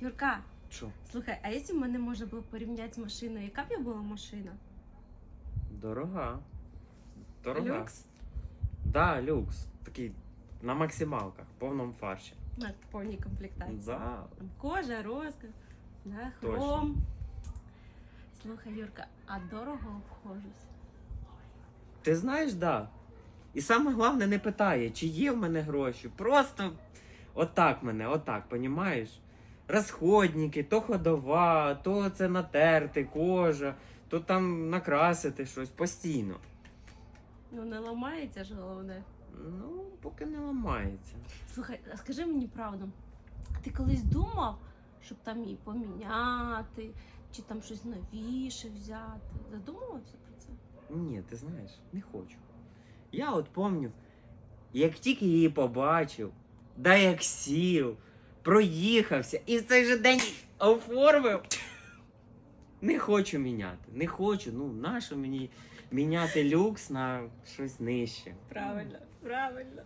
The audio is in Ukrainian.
Юрка, Що? слухай, а якщо в мене можна було порівняти з машиною, яка б я була машина? Дорога. Дорога. Люкс? Да, люкс. Такий на максималках, в повному фарші. На повній комплектації. Да. Там кожа, розказ, да, Точно. Слухай, Юрка, а дорого обходжусь. Ти знаєш, да. І саме головне не питає, чи є в мене гроші. Просто отак мене, отак, понімаєш? Розходники, то ходова, то це натерти, кожа, то там накрасити щось постійно. Ну не ламається ж головне. Ну, поки не ламається. Слухай, а скажи мені правду, ти колись думав, щоб там її поміняти, чи там щось новіше взяти? Задумувався про це? Ні, ти знаєш, не хочу. Я от пам'ятаю, як тільки її побачив, да як сів, проїхався і в цей же день оформив. Не хочу міняти. Не хочу. Ну, нащо мені міняти люкс на щось нижче? Правильно, правильно.